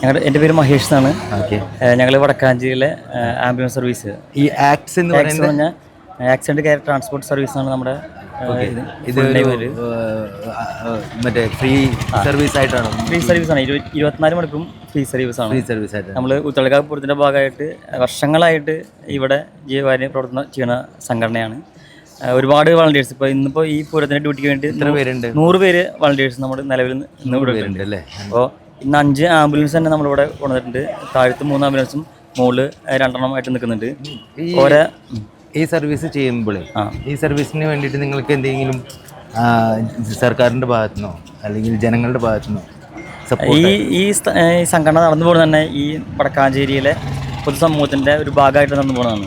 ഞങ്ങളുടെ എന്റെ പേര് മഹേഷ് എന്നാണ്. ഓക്കെ. ഞങ്ങൾ വടക്കാഞ്ചേരിയിലെ ആംബുലൻസ് സർവീസ് ഈ ആക്സ് എന്ന് പറയുന്നത്? പറഞ്ഞാൽ ആക്സിഡന്റ് കെയർ ട്രാൻസ്പോർട്ട് സർവീസ് ആണ് നമ്മുടെ ഇത്. മറ്റേ ഫ്രീ സർവീസ് ആയിട്ടാണ്? ഫ്രീ സർവീസ് ആണ്. ഇരുപത് ഇരുപത്തിനാല് മണിക്കും ഫ്രീ സർവീസ് ആണ്. ഫ്രീ സർവീസ് ആയിട്ട്. നമ്മൾ ഉത്തരകാപുരത്തിന്റെ ഭാഗമായിട്ട് വർഷങ്ങളായിട്ട് ഇവിടെ ജീവകാര്യ പ്രവർത്തനം ചെയ്യുന്ന സംഘടനയാണ്. ഒരുപാട് വളണ്ടിയേഴ്സ് ഇപ്പോൾ ഇന്നിപ്പോൾ ഈ പൂരത്തിന്റെ ഡ്യൂട്ടിക്ക് വേണ്ടി നൂറ് പേര് വളണ്ടിയേഴ്സ് നമ്മുടെ നിലവിൽ ഇന്ന് ഇവിടെ വരുന്നുണ്ട്. അല്ലേ? അപ്പോൾ ഇന്ന് അഞ്ച് ആംബുലൻസ് തന്നെ നമ്മളിവിടെ കൊണ്ടുവന്നിട്ടുണ്ട്. താഴത്ത് മൂന്ന് ആംബുലൻസും മുകളിൽ രണ്ടെണ്ണം ആയിട്ട് നിൽക്കുന്നുണ്ട്. ഓരോ ഈ സർവീസ് ചെയ്യുമ്പോൾ. ഈ സർവീസിന് വേണ്ടിയിട്ട് നിങ്ങൾക്ക് എന്തെങ്കിലും സർക്കാരിന്റെ ഭാഗത്തു നിന്നോ അല്ലെങ്കിൽ ജനങ്ങളുടെ ഭാഗത്തുനിന്നോ ഈ ഈ സംഘടന നടന്നു പോകുന്നത് തന്നെ ഈ വടക്കാഞ്ചേരിയിലെ പൊതുസമൂഹത്തിന്റെ ഒരു ഭാഗമായിട്ട് നടന്നു പോകുന്നതാണ്.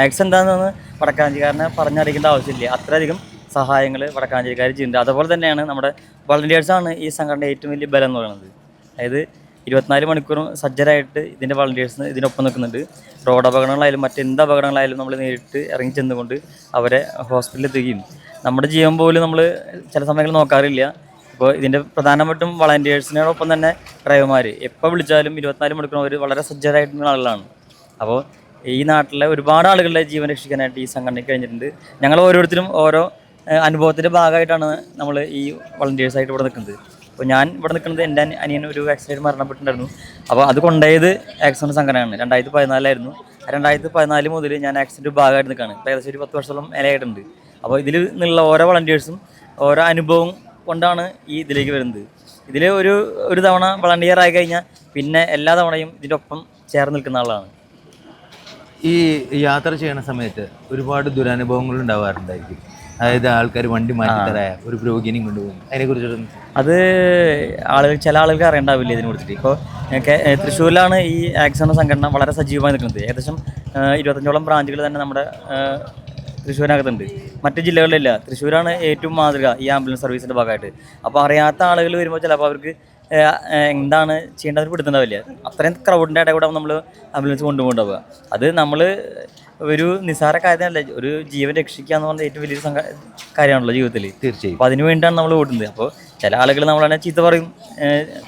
ആക്സ് എന്താണെന്ന് വടക്കാഞ്ചേരിക്കാരനെ പറഞ്ഞറിയിക്കേണ്ട ആവശ്യമില്ല. അത്രയധികം സഹായങ്ങൾ വടക്കാഞ്ചേരിക്കാർ ചെയ്യുന്നുണ്ട്. അതുപോലെ തന്നെയാണ് നമ്മുടെ വളണ്ടിയേഴ്സാണ് ഈ സംഘടനയുടെ ഏറ്റവും വലിയ ബലം എന്ന് പറയുന്നത്. അതായത് ഇരുപത്തിനാല് മണിക്കൂറും സജ്ജരായിട്ട് ഇതിന്റെ വളണ്ടിയേഴ്സ് ഇതിനൊപ്പം നിൽക്കുന്നുണ്ട്. റോഡ് അപകടങ്ങളായാലും മറ്റെന്ത് അപകടങ്ങളായാലും നമ്മൾ നേരിട്ട് ഇറങ്ങി ചെന്നുകൊണ്ട് അവരെ ഹോസ്പിറ്റലിൽ എത്തുകയും. നമ്മുടെ ജീവൻ പോലും നമ്മൾ ചില സമയങ്ങളിൽ നോക്കാറില്ല. ഇപ്പോൾ ഇതിന്റെ പ്രധാനമായിട്ടും വളണ്ടിയേഴ്സിനോടൊപ്പം തന്നെ ഡ്രൈവർമാർ എപ്പോൾ വിളിച്ചാലും ഇരുപത്തിനാല് മണിക്കൂർ അവർ വളരെ സജ്ജരായിട്ടുള്ള ആളുകളാണ്. അപ്പോൾ ഈ നാട്ടിലെ ഒരുപാട് ആളുകളുടെ ജീവൻ രക്ഷിക്കാനായിട്ട് ഈ സംഘടനയ്ക്ക് കഴിഞ്ഞിട്ടുണ്ട്. ഞങ്ങൾ ഓരോരുത്തരും ഓരോ അനുഭവത്തിന്റെ ഭാഗമായിട്ടാണ് നമ്മൾ ഈ വളണ്ടിയേഴ്സായിട്ട് ഇവിടെ നിൽക്കുന്നത്. അപ്പോൾ ഞാൻ ഇവിടെ നിൽക്കുന്നത് എന്റെ അനിയൻ ഒരു ആക്സിഡന്റ് മരണപ്പെട്ടിട്ടുണ്ടായിരുന്നു. അപ്പോൾ അത് കൊണ്ടുപോയത് ആക്സിഡന്റ് സംഘടനയാണ്. രണ്ടായിരത്തി പതിനാലായിരുന്നു രണ്ടായിരത്തി പതിനാല് മുതൽ ഞാൻ ആക്സിഡന്റ് ഭാഗമായിട്ട് നിൽക്കുകയാണ്. ഏകദേശം ഒരു പത്ത് വർഷത്തോളം ഇലയായിട്ടുണ്ട് അപ്പോൾ ഇതിൽ നിന്നുള്ള ഓരോ വളണ്ടിയേഴ്സും ഓരോ അനുഭവം കൊണ്ടാണ് ഈ ഇതിലേക്ക് വരുന്നത്. ഇതിൽ ഒരു ഒരു തവണ വളണ്ടിയർ ആയി കഴിഞ്ഞാൽ പിന്നെ എല്ലാ തവണയും ഇതിന്റെ ഒപ്പം ചേർന്ന് നിൽക്കുന്ന ആളാണ്. ഈ യാത്ര ചെയ്യുന്ന സമയത്ത് ഒരുപാട് ദുരനുഭവങ്ങൾ ഉണ്ടാവാറുണ്ടായിരിക്കും. അതായത് ആൾക്കാർ വണ്ടി മാറ്റി ഒരു രോഗിനെയും കൊണ്ടുപോകും. അതിനെ കുറിച്ചിട്ട് അത് ആളുകൾ ചില ആളുകൾക്ക് അറിയണ്ടാവില്ല ഇതിനെ കുറിച്ചിട്ട്. ഇപ്പോൾ തൃശ്ശൂരിലാണ് ഈ ആക്സിഡന്റ് സംഘടന വളരെ സജീവമായി നിൽക്കുന്നത്. ഏകദേശം ഇരുപത്തഞ്ചോളം ബ്രാഞ്ചുകൾ തന്നെ നമ്മുടെ തൃശ്ശൂരിനകത്തുണ്ട്. മറ്റ് ജില്ലകളിലില്ല. തൃശ്ശൂരാണ് ഏറ്റവും മാതൃക ഈ ആംബുലൻസ് സർവീസിന്റെ ഭാഗമായിട്ട്. അപ്പോൾ അറിയാത്ത ആളുകൾ വരുമ്പോൾ ചിലപ്പോൾ അവർക്ക് എന്താണ് ചെയ്യേണ്ടത് പിടുത്തുണ്ടാവില്ല അത്രയും ക്രൗഡിന്റെ ഇടയിൽ കൂടെ നമ്മൾ ആംബുലൻസ് കൊണ്ടുപോകുണ്ടാവുക അത് നമ്മൾ ഒരു നിസ്സാര കാര്യമല്ല ഒരു ജീവൻ രക്ഷിക്കുക എന്ന് പറഞ്ഞാൽ ഏറ്റവും വലിയൊരു കാര്യമാണല്ലോ ജീവിതത്തിൽ തീർച്ചയായും. അപ്പോൾ അതിന് വേണ്ടിയാണ് നമ്മൾ ഓടുന്നത്. അപ്പോൾ ചില ആളുകൾ നമ്മളെ ചീത്ത പറയും.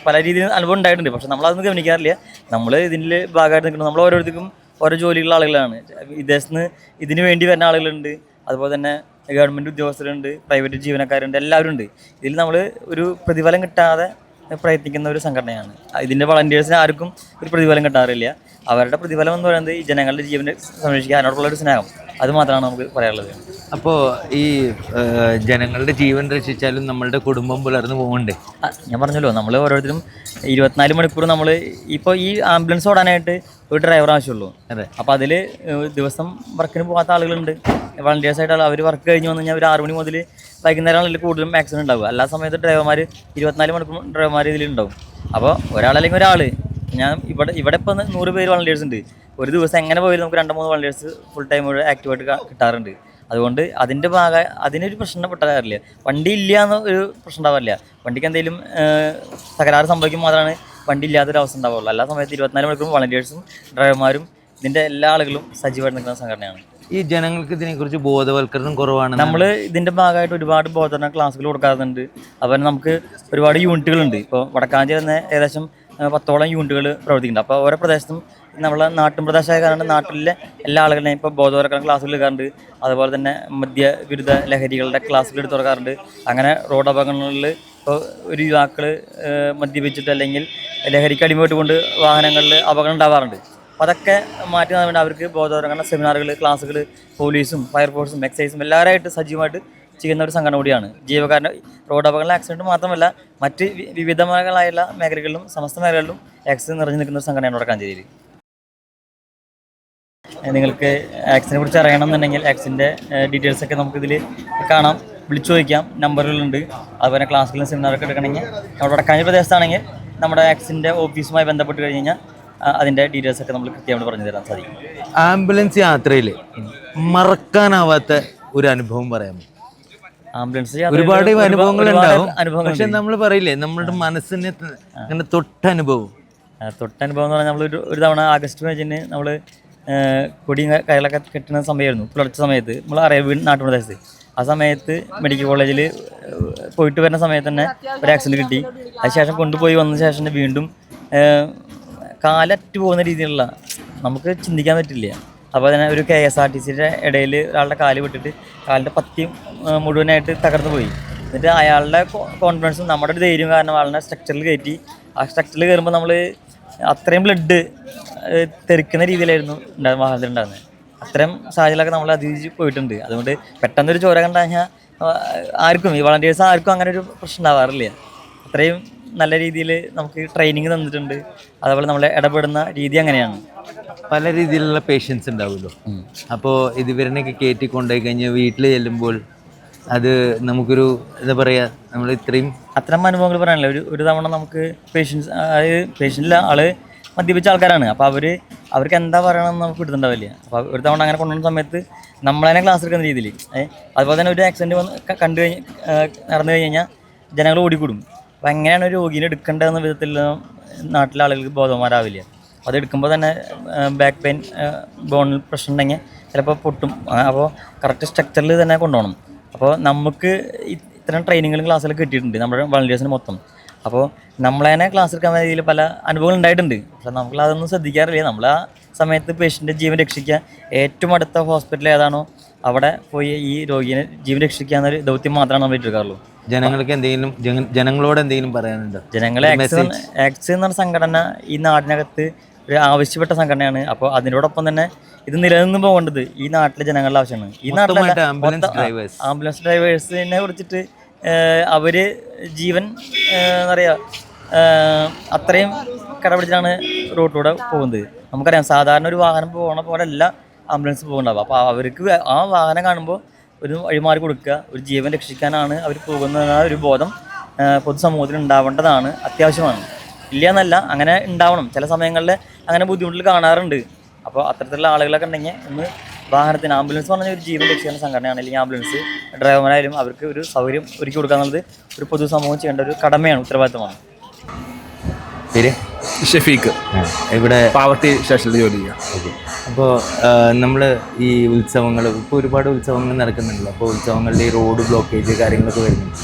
പല രീതിയിൽ അനുഭവം ഉണ്ടായിട്ടുണ്ട്. പക്ഷെ നമ്മളതൊന്നും ഗവനിക്കാറില്ല നമ്മൾ ഇതിൽ ഭാഗമായിട്ട് നിൽക്കുന്നത് നമ്മൾ ഓരോരുത്തർക്കും ഓരോ ജോലിയുള്ള ആളുകളാണ്. വിദേശത്ത് നിന്ന് ഇതിന് വേണ്ടി വരുന്ന ആളുകളുണ്ട്. അതുപോലെ തന്നെ ഗവൺമെന്റ് ഉദ്യോഗസ്ഥരുണ്ട് പ്രൈവറ്റ് ജീവനക്കാരുണ്ട് എല്ലാവരും ഉണ്ട് ഇതിൽ നമ്മൾ ഒരു പ്രതിഫലം കിട്ടാതെ പ്രയത്നിക്കുന്ന ഒരു സംഘടനയാണ്. ഇതിന്റെ വളണ്ടിയേഴ്സിന് ആർക്കും ഒരു പ്രതിഫലം കിട്ടാറില്ല. അവരുടെ പ്രതിഫലം എന്ന് പറയുന്നത് ഈ ജനങ്ങളുടെ ജീവനെ സംരക്ഷിക്കുക അതിനോടുള്ള ഒരു സ്നേഹം. അത് മാത്രമാണ് നമുക്ക് പറയാനുള്ളത്. അപ്പോൾ ഈ ജനങ്ങളുടെ ജീവൻ രക്ഷിച്ചാലും നമ്മളുടെ കുടുംബം പുലർന്നു പോകണ്ടേ ഞാൻ പറഞ്ഞല്ലോ നമ്മൾ ഓരോരുത്തരും ഇരുപത്തിനാല് മണിക്കൂർ നമ്മൾ ഇപ്പോൾ ഈ ആംബുലൻസ് ഓടാനായിട്ട് ഒരു ഡ്രൈവർ ആവശ്യമുള്ളൂ. അതെ. അപ്പോൾ അതിൽ ദിവസം വർക്കിന് പോകാത്ത ആളുകളുണ്ട്. വളണ്ടിയേഴ്സ് ആയിട്ടുള്ള അവർ വർക്ക് കഴിഞ്ഞ് വന്നു കഴിഞ്ഞാൽ ഒരു ആറ് മണി മുതൽ വൈകുന്നേരങ്ങളിൽ കൂടുതലും ആക്സിഡന്റ് ഉണ്ടാവും എല്ലാ സമയത്തും ഡ്രൈവർമാർ ഇരുപത്തിനാല് മണിക്കൂർ ഡ്രൈവർമാർ ഇതിലുണ്ടാവും. അപ്പോൾ ഒരാളല്ലെങ്കിൽ ഒരാൾ ഞാൻ ഇവിടെ ഇവിടെ ഇപ്പോൾ നൂറ് പേര് വളണ്ടിയേഴ്സ് ഉണ്ട്. ഒരു ദിവസം എങ്ങനെ പോയാലും നമുക്ക് രണ്ട് മൂന്ന് വളണ്ടിയേഴ്സ് ഫുൾ ടൈം ആക്റ്റീവായിട്ട് കിട്ടാറുണ്ട്. അതുകൊണ്ട് അതിന്റെ ഭാഗ അതിനൊരു പ്രശ്നം പെട്ടാറില്ല വണ്ടി ഇല്ല എന്ന ഒരു പ്രശ്നം ഉണ്ടാവാറില്ല. വണ്ടിക്ക് എന്തെങ്കിലും തകരാറ് സംഭവിക്കുമ്പോൾ മാത്രമാണ് വണ്ടി ഇല്ലാത്തൊരു അവസ്ഥ ഉണ്ടാവുള്ളൂ. എല്ലാ സമയത്ത് ഇരുപത്തിനാല് മണിക്കൂറും വളണ്ടിയേഴ്സും ഡ്രൈവർമാരും ഇതിന്റെ എല്ലാ ആളുകളും സജീവമായിട്ട് നിൽക്കുന്ന സംഘടനയാണ്. ഈ ജനങ്ങൾക്ക് ഇതിനെക്കുറിച്ച് ബോധവൽക്കരണം കുറവാണ്. നമ്മൾ ഇതിന്റെ ഭാഗമായിട്ട് ഒരുപാട് ബോധവൽക്കരണ ക്ലാസ്സുകൾ കൊടുക്കാറുണ്ട്. അതുപോലെ നമുക്ക് ഒരുപാട് യൂണിറ്റുകളുണ്ട്. ഇപ്പോൾ വടക്കാഞ്ചേരി തന്നെ ഏകദേശം പത്തോളം യൂണിറ്റുകൾ പ്രവർത്തിക്കുന്നുണ്ട്. അപ്പോൾ ഓരോ പ്രദേശത്തും നമ്മളെ നാട്ടിൻ പ്രദേശമായ കാരണം നാട്ടിലെ എല്ലാ ആളുകളെയും ഇപ്പോൾ ബോധവൽക്കരണ ക്ലാസ്സുകൾ എടുക്കാറുണ്ട് അതുപോലെ തന്നെ മദ്യ വിരുദ്ധ ലഹരികളുടെ ക്ലാസ്സുകൾ എടുത്തു തുറക്കാറുണ്ട് അങ്ങനെ റോഡ് അപകടങ്ങളിൽ ഇപ്പോൾ ഒരു യുവാക്കൾ മദ്യപിച്ചിട്ട് അല്ലെങ്കിൽ ലഹരിക്ക് അടിമപ്പെട്ടുകൊണ്ട് വാഹനങ്ങളിൽ അപകടം ഉണ്ടാവാറുണ്ട്. അപ്പോൾ അതൊക്കെ മാറ്റി വേണ്ടി അവർക്ക് ബോധവൽക്കരണ സെമിനാറുകൾ ക്ലാസ്സുകൾ പോലീസും ഫയർഫോഴ്സും എക്സൈസും എല്ലാവരായിട്ട് സജീവമായിട്ട് ചെയ്യുന്ന ഒരു സംഘടന കൂടിയാണ്. ജീവകാരണ റോഡ് അപകട ആക്സിഡന്റ് മാത്രമല്ല മറ്റ് വിവിധമായുള്ള മേഖലകളിലും സമസ്ത മേഖലകളിലും ആക്സിഡന്റ് നിറഞ്ഞു നിൽക്കുന്ന ഒരു സംഘടനയാണ് വടക്കാഞ്ചേരിയിൽ നിങ്ങൾക്ക് ആക്സിനെ കുറിച്ച് അറിയണമെന്നുണ്ടെങ്കിൽ ആക്സിന്റെ ഡീറ്റെയിൽസ് ഒക്കെ നമുക്കിതിൽ കാണാം. വിളിച്ചു ചോദിക്കാം. നമ്പറുകളുണ്ട്. അതുപോലെ ക്ലാസ്സുകളും സെമിനാറൊക്കെ എടുക്കണമെങ്കിൽ നമ്മുടെ വടക്കാഞ്ചേരി പ്രദേശത്താണെങ്കിൽ നമ്മുടെ ആക്സിന്റെ ഓഫീസുമായി ബന്ധപ്പെട്ട് കഴിഞ്ഞ് കഴിഞ്ഞാൽ അതിന്റെ ഡീറ്റെയിൽസ് ഒക്കെ നമ്മൾ കൃത്യമായിട്ട് പറഞ്ഞു തരാൻ സാധിക്കും. ആംബുലൻസ് യാത്രയിൽ മറക്കാനാവാത്ത ഒരു അനുഭവം പറയാമോ? ആംബുലൻസ് ഒരുപാട് അനുഭവങ്ങൾ ഉണ്ടാവും. അനുഭവങ്ങൾ പക്ഷെ നമ്മൾ പറയില്ലേ നമ്മളുടെ മനസ്സിന് അങ്ങനെ തൊട്ടനുഭവം. തൊട്ടനുഭവം എന്ന് പറഞ്ഞാൽ നമ്മൾ ഒരു ഒരു തവണ ആഗസ്റ്റ് പതിനഞ്ചിന് നമ്മൾ കൊടി കയ്യിലൊക്കെ കെട്ടുന്ന സമയമായിരുന്നു. പുലർച്ചെ സമയത്ത് നമ്മൾ അറിയാം വീട് നാട്ടുപ്രദേശത്ത് ആ സമയത്ത് മെഡിക്കൽ കോളേജിൽ പോയിട്ട് വരുന്ന സമയത്ത് തന്നെ ഒരു ആക്സിഡന്റ് കിട്ടി. അതിനുശേഷം കൊണ്ടുപോയി വന്ന ശേഷം വീണ്ടും കാലറ്റ് പോകുന്ന രീതിയിലുള്ള നമുക്ക് ചിന്തിക്കാൻ പറ്റില്ല. അപ്പോൾ തന്നെ ഒരു കെ എസ് ആർ ടി സിയുടെ ഇടയിൽ ഒരാളുടെ കാൽ വിട്ടിട്ട് കാലിന്റെ പത്തി മുഴുവനായിട്ട് തകർന്നു പോയി. എന്നിട്ട് അയാളുടെ കോൺഫിഡൻസും നമ്മുടെ ഒരു ധൈര്യം കാരണം ആളിനെ സ്ട്രക്ചറിൽ കയറ്റി. ആ സ്ട്രക്ചറിൽ കയറുമ്പോൾ നമ്മൾ അത്രയും ബ്ലഡ് തെറിക്കുന്ന രീതിയിലായിരുന്നു ഉണ്ടാ- വാഹനത്തിൽ ഉണ്ടാകുന്നത് അത്രയും സാഹചര്യമൊക്കെ നമ്മൾ അതിജീവിച്ച് പോയിട്ടുണ്ട്. അതുകൊണ്ട് പെട്ടെന്നൊരു ചോര കണ്ടു കഴിഞ്ഞാൽ ആർക്കും ഈ വളണ്ടിയേഴ്സ് ആർക്കും അങ്ങനെ ഒരു പ്രശ്നം ഉണ്ടാവാറില്ല. അത്രയും നല്ല രീതിയിൽ നമുക്ക് ട്രെയിനിങ് തന്നിട്ടുണ്ട്. അതേപോലെ നമ്മളെ ഇടപെടുന്ന രീതി അങ്ങനെയാണ്. പല രീതിയിലുള്ള പേഷ്യൻസ് ഉണ്ടാവുമല്ലോ. അപ്പോൾ ഇത് ഇവരിനൊക്കെ കയറ്റി കൊണ്ടുപോയി കഴിഞ്ഞാൽ വീട്ടിൽ ചെല്ലുമ്പോൾ അത് നമുക്കൊരു എന്താ പറയുക നമ്മൾ ഇത്രയും അത്തരം അനുഭവങ്ങൾ പറയാനില്ല. ഒരു ഒരു തവണ നമുക്ക് പേഷ്യൻസ് അതായത് പേഷ്യന്റിലെ ആൾ മദ്യപിച്ച ആൾക്കാരാണ്. അപ്പോൾ അവർ അവർക്ക് എന്താ പറയണമെന്ന് നമുക്ക് കിട്ടുന്നുണ്ടാവില്ല. അപ്പോൾ ഒരു തവണ അങ്ങനെ കൊണ്ടുവന്ന സമയത്ത് നമ്മളതിനെ ക്ലാസ് എടുക്കുന്ന രീതിയിൽ അതുപോലെ തന്നെ ഒരു ആക്സിഡന്റ് വന്ന് കണ്ടു കഴിഞ്ഞ് നടന്നു കഴിഞ്ഞ് കഴിഞ്ഞാൽ ജനങ്ങൾ ഓടിക്കൂടും. അപ്പോൾ എങ്ങനെയാണ് രോഗീനെ എടുക്കേണ്ടതെന്ന വിധത്തിൽ നാട്ടിലെ ആളുകൾക്ക് ബോധവാന്മാരാവില്ല. അത് എടുക്കുമ്പോൾ തന്നെ ബാക്ക് പെയിൻ ബോണിൽ പ്രശ്നം ഉണ്ടെങ്കിൽ ചിലപ്പോൾ പൊട്ടും. അപ്പോൾ കറക്റ്റ് സ്ട്രക്ചറിൽ തന്നെ കൊണ്ടുപോകണം. അപ്പോൾ നമുക്ക് ഇത്തരം ട്രെയിനിങ്ങുകളും ക്ലാസ്സുകളും കിട്ടിയിട്ടുണ്ട് നമ്മുടെ വളണ്ടിയേഴ്സിന് മൊത്തം. അപ്പോൾ നമ്മളതിനെ ക്ലാസ് എടുക്കാൻ രീതിയിൽ പല അനുഭവങ്ങൾ ഉണ്ടായിട്ടുണ്ട്. പക്ഷേ നമ്മൾ അതൊന്നും ശ്രദ്ധിക്കാറില്ല. നമ്മൾ ആ സമയത്ത് പേഷ്യന്റെ ജീവൻ രക്ഷിക്കുക. ഏറ്റവും അടുത്ത ഹോസ്പിറ്റൽ ഏതാണോ അവിടെ പോയി ഈ രോഗിയെ ജീവൻ രക്ഷിക്കുക എന്നൊരു ദൗത്യം മാത്രമാണ് നമ്മൾ എടുക്കാറുള്ളൂ ജനങ്ങൾക്ക് എന്തെങ്കിലും ജനങ്ങളോട് എന്തെങ്കിലും പറയാനുണ്ടോ? ജനങ്ങളെ ആക്സ് എന്ന സംഘടന ഈ നാടിനകത്ത് ഒരു ആവശ്യപ്പെട്ട സംഘടനയാണ്. അപ്പോൾ അതിനോടൊപ്പം തന്നെ ഇത് നിലനിന്ന് പോകേണ്ടത് ഈ നാട്ടിലെ ജനങ്ങളുടെ ആവശ്യമാണ്. ഈ നാട്ടിലെ ആംബുലൻസ് ഡ്രൈവേഴ്സ് ആംബുലൻസ് ഡ്രൈവേഴ്സിനെ കുറിച്ചിട്ട് അവർ ജീവൻ എന്താ പറയുക അത്രയും കടപിടിച്ചാണ് റോട്ടിലൂടെ പോകുന്നത്. നമുക്കറിയാം സാധാരണ ഒരു വാഹനം പോകണ പോലെ അല്ല ആംബുലൻസ് പോകുന്നുണ്ടാവുക അപ്പോൾ അവർക്ക് ആ വാഹനം കാണുമ്പോൾ ഒരു വഴിമാറി കൊടുക്കുക ഒരു ജീവൻ രക്ഷിക്കാനാണ് അവർ പോകുന്ന ഒരു ബോധം പൊതുസമൂഹത്തിൽ ഉണ്ടാവേണ്ടതാണ് അത്യാവശ്യമാണ്. ഇല്ല എന്നല്ല അങ്ങനെ ഉണ്ടാവണം. ചില സമയങ്ങളിൽ അങ്ങനെ ബുദ്ധിമുട്ടിൽ കാണാറുണ്ട്. അപ്പോൾ അത്തരത്തിലുള്ള ആളുകളൊക്കെ ഉണ്ടെങ്കിൽ ഒന്ന് വാഹനത്തിന് ആംബുലൻസ് പറഞ്ഞ ഒരു ജീവൻ രക്ഷിക്കുന്ന സംഘടനയാണ്. അല്ലെങ്കിൽ ആംബുലൻസ് ഡ്രൈവർമാരായാലും അവർക്ക് ഒരു സൗകര്യം ഒരുക്കി കൊടുക്കുക എന്നുള്ളത് ഒരു പൊതുസമൂഹം ചെയ്യേണ്ട ഒരു കടമയാണ് ഉത്തരവാദിത്തമാണ്. പേര്? ഷെഫീഖ്. ഇവിടെ പാവർട്ടി സ്റ്റേഷനിൽ ജോലി ചെയ്യാം. അപ്പോൾ നമ്മൾ ഈ ഉത്സവങ്ങൾ ഇപ്പോൾ ഒരുപാട് ഉത്സവങ്ങൾ നടക്കുന്നുണ്ടല്ലോ. അപ്പോൾ ഉത്സവങ്ങളുടെ ഈ റോഡ് ബ്ലോക്കേജ് കാര്യങ്ങളൊക്കെ വരുന്നുണ്ട്.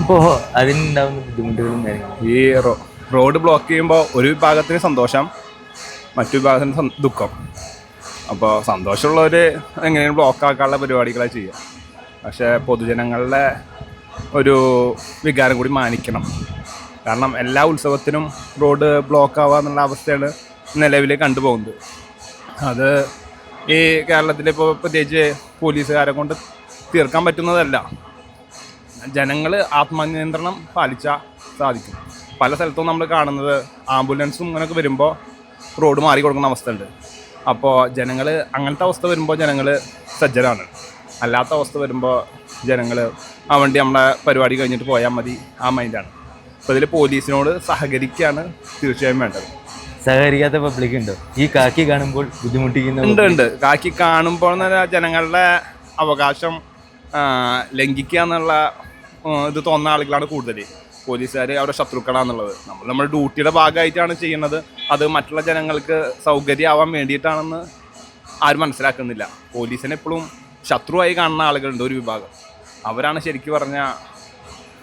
അപ്പോൾ അതിനുണ്ടാകുന്ന ബുദ്ധിമുട്ടുകളും കാര്യങ്ങളും? ഈ റോഡ് ബ്ലോക്ക് ചെയ്യുമ്പോൾ ഒരു വിഭാഗത്തിന് സന്തോഷം മറ്റു വിഭാഗത്തിന് ദുഃഖം. അപ്പോൾ സന്തോഷമുള്ളവർ എങ്ങനെയാണ് ബ്ലോക്ക് ആക്കാനുള്ള പരിപാടികളാണ് ചെയ്യുക. പക്ഷേ പൊതുജനങ്ങളുടെ ഒരു വികാരം കൂടി മാനിക്കണം. കാരണം എല്ലാ ഉത്സവത്തിനും റോഡ് ബ്ലോക്ക് ആവുക എന്നുള്ള അവസ്ഥയാണ് നിലവിൽ കണ്ടുപോകുന്നത്. അത് ഈ കേരളത്തിലിപ്പോൾ പ്രത്യേകിച്ച് പോലീസുകാരെ കൊണ്ട് തീർക്കാൻ പറ്റുന്നതല്ല. ജനങ്ങൾ ആത്മനിയന്ത്രണം പാലിച്ചാൽ സാധിക്കും. പല സ്ഥലത്തും നമ്മൾ കാണുന്നത് ആംബുലൻസും ഇങ്ങനെയൊക്കെ വരുമ്പോൾ റോഡ് മാറി കൊടുക്കുന്ന അവസ്ഥ ഉണ്ട് അപ്പോൾ ജനങ്ങൾ അങ്ങനത്തെ അവസ്ഥ വരുമ്പോൾ ജനങ്ങൾ സജ്ജരാണ്. അല്ലാത്ത അവസ്ഥ വരുമ്പോൾ ജനങ്ങൾ ആ വണ്ടി നമ്മളെ പരിപാടി കഴിഞ്ഞിട്ട് പോയാൽ മതി ആ മൈൻഡാണ് അപ്പോൾ ഇതിൽ പോലീസിനോട് സഹകരിക്കുകയാണ് തീർച്ചയായും വേണ്ടത്. സഹകരിക്കാത്ത പബ്ലിക് ഉണ്ടോ? ഈ കാക്കി കാണുമ്പോൾ ബുദ്ധിമുട്ടിക്കുന്ന ഉണ്ട് ഉണ്ട്. കാക്കി കാണുമ്പോൾ ജനങ്ങളുടെ അവകാശം ലംഘിക്കുക എന്നുള്ള ഇത് തോന്നുന്ന ആളുകളാണ് കൂടുതൽ പോലീസുകാർ അവരുടെ ശത്രുക്കളാന്നുള്ളത്. നമ്മൾ നമ്മുടെ ഡ്യൂട്ടിയുടെ ഭാഗമായിട്ടാണ് ചെയ്യുന്നത്. അത് മറ്റുള്ള ജനങ്ങൾക്ക് സൗകര്യമാവാൻ വേണ്ടിയിട്ടാണെന്ന് ആരും മനസ്സിലാക്കുന്നില്ല. പോലീസിനെ എപ്പോഴും ശത്രുവായി കാണുന്ന ആളുകളുണ്ട് ഒരു വിഭാഗം. അവരാണ് ശരിക്കും പറഞ്ഞാൽ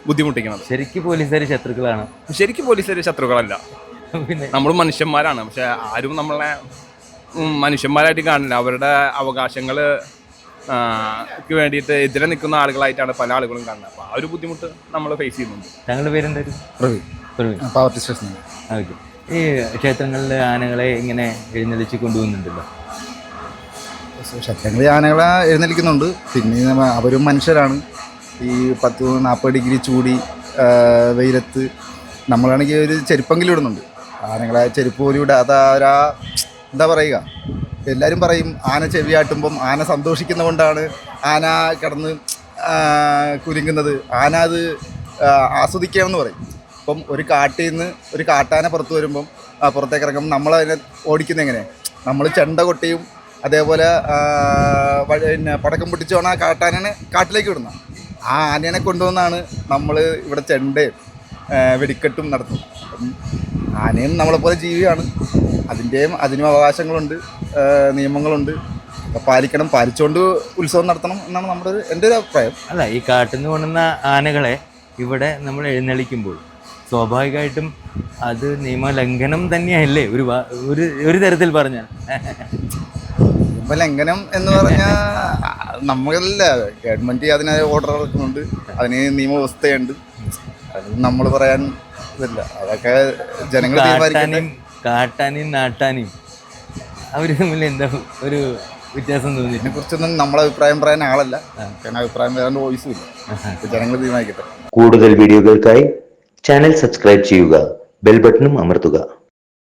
ബുദ്ധിമുട്ടിക്കുന്നത് ശരിക്കും പോലീസുകാർ ശത്രുക്കളാണ്. ശരിക്കും പോലീസുകാർ ശത്രുക്കളല്ല. പിന്നെ? നമ്മൾ മനുഷ്യന്മാരാണ്. പക്ഷെ ആരും നമ്മളെ മനുഷ്യന്മാരായിട്ട് കാണില്ല. അവരുടെ അവകാശങ്ങൾ വേണ്ടിയിട്ട് എതിരെ നിൽക്കുന്ന ആളുകളായിട്ടാണ് പല ആളുകളും കാണുന്നത്. അപ്പോൾ ആ ഒരു ബുദ്ധിമുട്ട് നമ്മൾ ഫേസ് ചെയ്യുന്നുണ്ട്. താങ്കളുടെ പേരെന്തായിരുന്നു? Praveen. Praveen. Poverty station okay. ഈ ക്ഷേത്രങ്ങളിൽ ആനകളെ ഇങ്ങനെ എഴുന്നള്ളിച്ച് കൊണ്ടുപോകുന്നുണ്ടല്ലോ ക്ഷേത്രങ്ങളിൽ ആനകളെ എഴുന്നള്ളിക്കുന്നുണ്ട്. പിന്നെ അവരും മനുഷ്യരാണ്. ഈ പത്ത് നാൽപ്പത് ഡിഗ്രി ചൂടി വെയിലത്ത് നമ്മളാണെങ്കിൽ ഒരു ചെരുപ്പെങ്കിലും ഇടുന്നുണ്ട്. ആനകളെ ചെരുപ്പ് പോലും ഇടാതെ അവരാ എന്താ പറയുക? എല്ലാവരും പറയും ആന ചെവിയാട്ടുമ്പം ആന സന്തോഷിക്കുന്നതുകൊണ്ടാണ് ആന കിടന്ന് കുരുങ്ങുന്നത് ആന അത് ആസ്വദിക്കുകയാണെന്ന് പറയും. ഇപ്പം ഒരു കാട്ടിൽ നിന്ന് ഒരു കാട്ടാന പുറത്ത് വരുമ്പം പുറത്തേക്ക് ഇറങ്ങുമ്പോൾ നമ്മളതിനെ ഓടിക്കുന്നത് എങ്ങനെ നമ്മൾ ചെണ്ട കൊട്ടിയും അതേപോലെ പിന്നെ പടക്കം പൊട്ടിച്ചോണ ആ കാട്ടാനനെ കാട്ടിലേക്ക് വിടുന്ന ആ ആനേനെ കൊണ്ടുവന്നാണ് നമ്മൾ ഇവിടെ ചെണ്ടയും വെടിക്കെട്ടും നടത്തുന്നത് അപ്പം ആനയും നമ്മളെപ്പോലെ ജീവിയാണ്. അതിന്റെയും അതിനും അവകാശങ്ങളുണ്ട് നിയമങ്ങളുണ്ട്. പാലിക്കണം പാലിച്ചുകൊണ്ട് ഉത്സവം നടത്തണം എന്നാണ് നമ്മുടെ ഒരു എന്റെ ഒരു അഭിപ്രായം. അല്ല ഈ കാട്ടിൽ നിന്ന് കൊണ്ടുവന്ന ആനകളെ ഇവിടെ നമ്മൾ എഴുന്നള്ളിക്കുമ്പോൾ സ്വാഭാവികമായിട്ടും അത് നിയമലംഘനം തന്നെയല്ലേ? ഒരു ഒരു ഒരു തരത്തിൽ പറഞ്ഞാൽ. ഇപ്പം ലംഘനം എന്ന് പറഞ്ഞാൽ നമ്മളല്ല. ഗവൺമെന്റ് അതിന് ഓർഡർ ഇറക്കുന്നുണ്ട്. അതിന് നിയമവ്യവസ്ഥയുണ്ട് അത് നമ്മൾ പറയാൻ ഇതില്ല. അതൊക്കെ ജനങ്ങൾ കാട്ടാനും നാട്ടാനും അവർ തമ്മിൽ എന്താ ഒരു വ്യത്യാസം തോന്നി ഇതിനെ കുറിച്ചൊന്നും നമ്മളെ അഭിപ്രായം പറയാൻ ആളല്ല. കാരണം അഭിപ്രായം പറയാൻ വോയിസും ഇല്ല. ജനങ്ങൾ തീരുമാനിക്കട്ടെ. കൂടുതൽ വീഡിയോകൾക്കായി ചാനൽ സബ്സ്ക്രൈബ് ചെയ്യുക. ബെൽ ബട്ടണും അമർത്തുക.